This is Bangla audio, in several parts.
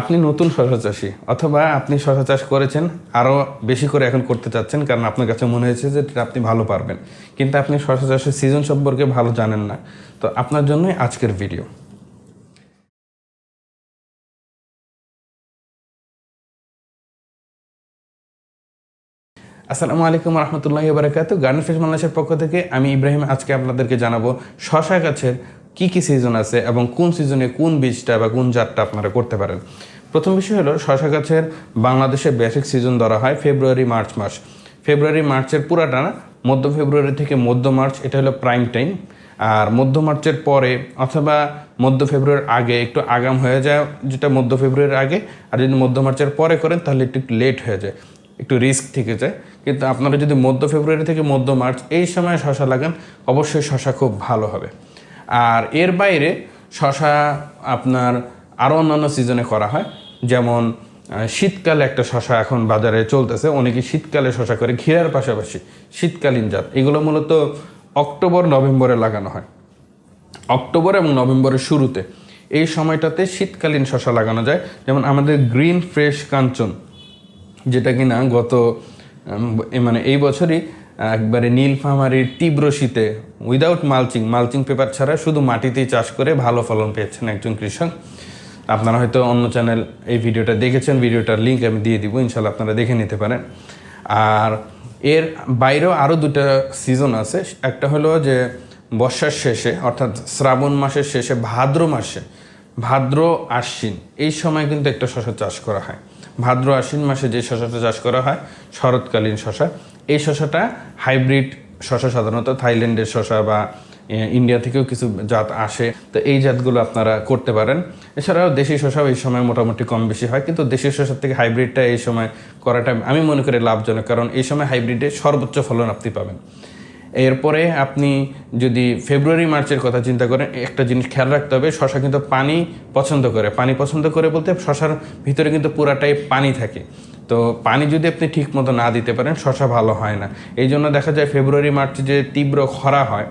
আপনি নতুন শশা চাষি, অথবা আপনি শশা চাষ করেছেন আরও বেশি করে এখন করতে চাচ্ছেন, কারণ আপনার কাছে মনে হয়েছে যে আপনি ভালো পারবেন। কিন্তু আপনি শশা চাষের সিজন সম্পর্কে ভালো জানেন না। তো আপনার জন্যই আজকের ভিডিও আসসালামু আলাইকুম রহমতুল্লাহ বারাকাতু গার্ডেন ফিশ বাংলাদেশের পক্ষ থেকে আমি ইব্রাহিম আজকে আপনাদেরকে জানাব শশা গাছের কি কি সিজন আছে এবং কোন সিজনে কোন বীজটা বা কোন জাতটা আপনারা করতে পারেন? প্রথম বিষয় হলো শশা গাছের বাংলাদেশে বেসিক সিজন ধরা হয় ফেব্রুয়ারি মার্চ মাস। ফেব্রুয়ারি মার্চের পুরাটা না, মধ্য ফেব্রুয়ারি থেকে মধ্য মার্চ এটা হলো প্রাইম টাইম আর মধ্য মার্চের পরে অথবা মধ্য ফেব্রুয়ারির আগে একটু আগাম হয়ে যায়, যেটা মধ্য ফেব্রুয়ারির আগে। আর যদি মধ্য মার্চের পরে করেন, তাহলে একটু লেট হয়ে যায়, একটু রিস্ক থেকে যায়। কিন্তু আপনারা যদি মধ্য ফেব্রুয়ারি থেকে মধ্য মার্চ এই সময় শশা লাগান, অবশ্যই শশা খুব ভালো হবে। আর এর বাইরে শশা আপনার আরও অন্যান্য সিজনে করা হয়। যেমন শীতকালে একটা শশা এখন বাজারে চলতেছে, অনেকে শীতকালে শশা করে ঘিরার পাশাপাশি শীতকালীন জাত। এগুলো মূলত অক্টোবর, নভেম্বরে লাগানো হয়। অক্টোবর এবং নভেম্বরের শুরুতে এই সময়টাতে শীতকালীন শশা লাগানো যায়। যেমন আমাদের গ্রিন ফ্রেশ কাঞ্চন, যেটা কিনা গত মানে এই বছরই একবারে নীলফামারির তীব্র শীতে উইদাউট মালচিং মালচিং পেপার ছাড়া শুধু মাটিতেই চাষ করে ভালো ফলন পেয়েছেন একজন কৃষক। আপনারা হয়তো অন্য চ্যানেল এই ভিডিওটা দেখেছেন, ভিডিওটার লিঙ্ক আমি দিয়ে দিব ইনশাল্লাহ আপনারা দেখে নিতে পারেন। আর এর বাইরেও আরও দুটা সিজন আছে। একটা হলো যে বর্ষার শেষে, অর্থাৎ শ্রাবণ মাসের শেষে, ভাদ্র মাসে, ভাদ্র আশ্বিন, এই সময় কিন্তু একটা শশা চাষ করা হয়। ভাদ্র আশ্বিন মাসে যে শশাটা চাষ করা হয়, শরৎকালীন শশা এই শশাটা হাইব্রিড শশা সাধারণত থাইল্যান্ডের শশা বা ইন্ডিয়া থেকেও কিছু জাত আসে। তো এই জাতগুলো আপনারা করতে পারেন। এছাড়াও দেশি শশাও এই সময় মোটামুটি কম বেশি হয়। কিন্তু দেশি শশার থেকে হাইব্রিডটা এই সময় করাটা আমি মনে করি লাভজনক। কারণ এই সময় হাইব্রিডে সর্বোচ্চ ফলন আপনি পাবেন। এরপরে আপনি যদি ফেব্রুয়ারি, মার্চের কথা চিন্তা করেন, একটা জিনিস খেয়াল রাখতে হবে শশা কিন্তু পানি পছন্দ করে। পানি পছন্দ করে বলতে শশার ভিতরে কিন্তু পুরাটাই পানি থাকে। তো পানি যদি আপনি ঠিক মতো না দিতে পারেন, শশা ভালো হয় না। এই জন্য দেখা যায় ফেব্রুয়ারি, মার্চে যে তীব্র খরা হয়,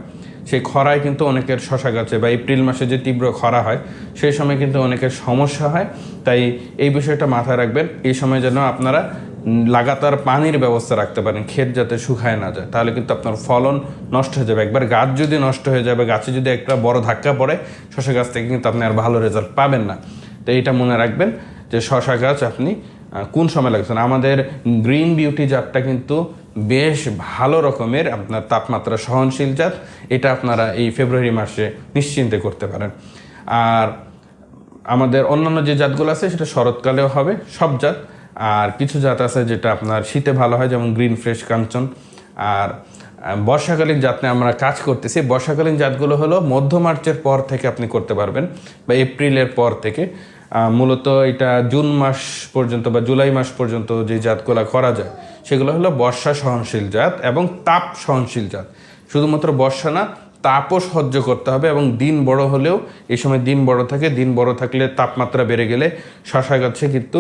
সেই খরায় কিন্তু অনেকের শশা গাছে বা এপ্রিল মাসে যে তীব্র খরা হয়, সেই সময় কিন্তু অনেকের সমস্যা হয়। তাই এই বিষয়টা মাথায় রাখবেন, এই সময় যেন আপনারা লাগাতার পানির ব্যবস্থা রাখতে পারেন, ক্ষেত যাতে শুকায় না যায়। তাহলে কিন্তু আপনার ফলন নষ্ট হয়ে যাবে। একবার গাছ যদি নষ্ট হয়ে যাবে, গাছে যদি একটা বড় ধাক্কা পড়ে, শশা গাছ থেকে কিন্তু আপনি আর ভালো রেজাল্ট পাবেন না। তো এটা মনে রাখবেন যে শশা গাছ আপনি কোন সময় লাগছে না? আমাদের গ্রিন বিউটি জাতটা কিন্তু বেশ ভালো রকমের আপনার তাপমাত্রা, সহনশীল জাত। এটা আপনারা এই ফেব্রুয়ারি মাসে নিশ্চিন্তে করতে পারেন। আর আমাদের অন্যান্য যে জাতগুলো আছে, সেটা শরৎকালেও হবে, সব জাত। আর কিছু জাত আছে যেটা আপনার শীতে ভালো হয়, যেমন গ্রিন ফ্রেশ কাঞ্চন। আর বর্ষাকালীন জাত নিয়ে আমরা কাজ করতেছি। বর্ষাকালীন জাতগুলো হলো মধ্য মার্চের পর থেকে আপনি করতে পারবেন বা এপ্রিলের পর থেকে। মূলত এটা জুন মাস পর্যন্ত বা জুলাই মাস পর্যন্ত যে জাতগুলো করা যায়, সেগুলো হলো বর্ষা সহনশীল জাত এবং তাপ সহনশীল জাত। শুধুমাত্র বর্ষা না, তাপও সহ্য করতে হবে এবং দিন বড় হলেও এই সময় দিন বড় থাকে, দিন বড় থাকলে তাপমাত্রা বেড়ে গেলে শশা গাছে কিন্তু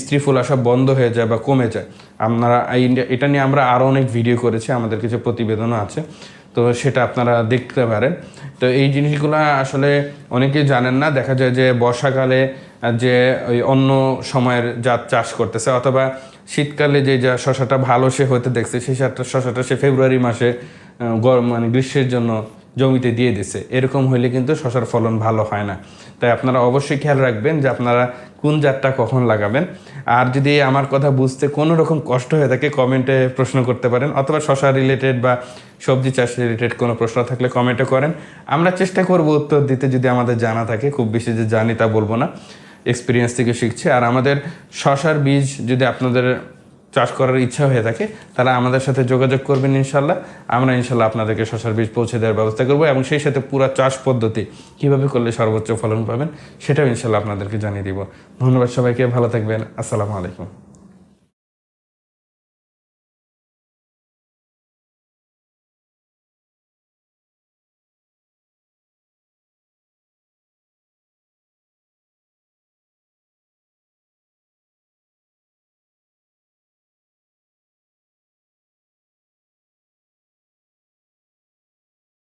স্ত্রী ফুল আসা বন্ধ হয়ে যায় বা কমে যায়। আপনারা এটা নিয়ে আমরা আরও অনেক ভিডিও করেছি, আমাদের কিছু প্রতিবেদনও আছে। তো সেটা আপনারা দেখতে পারেন। তো এই জিনিসগুলো আসলে অনেকেই জানেন না। দেখা যায় যে বর্ষাকালে যে ওই অন্য সময়ের জাত চাষ করতেছে অথবা শীতকালে যে, যা শশাটা ভালো সে হতে দেখছে, সেই শশাটা সে ফেব্রুয়ারি মাসে গরম মানে গ্রীষ্মের জন্য জমিতে দিয়ে দিছে। এরকম হলে কিন্তু শশার ফলন ভালো হয় না। তাই আপনারা অবশ্যই খেয়াল রাখবেন যে আপনারা কোন জাতটা কখন লাগাবেন। আর যদি আমার কথা বুঝতে কোনো রকম কষ্ট হয়ে থাকে, কমেন্টে প্রশ্ন করতে পারেন অথবা শশা রিলেটেড বা সবজি চাষ রিলেটেড কোনো প্রশ্ন থাকলে কমেন্টে করেন। আমরা চেষ্টা করব উত্তর দিতে যদি আমাদের জানা থাকে। খুব বেশি যে জানি তা বলব না। এক্সপিরিয়েন্স থেকে শিখছি। আর আমাদের শশার বীজ যদি আপনাদের চাষ করার ইচ্ছা হয়ে থাকে, তারা আমাদের সাথে যোগাযোগ করবেন ইনশাল্লাহ আমরা ইনশাল্লাহ আপনাদেরকে শশার বীজ পৌঁছে দেওয়ার ব্যবস্থা করব এবং সেই সাথে পুরো চাষ পদ্ধতি কীভাবে করলে সর্বোচ্চ ফলন পাবেন, সেটাও ইনশাল্লাহ আপনাদেরকে জানিয়ে দিব। ধন্যবাদ সবাইকে, ভালো থাকবেন। আসসালামু আলাইকুম।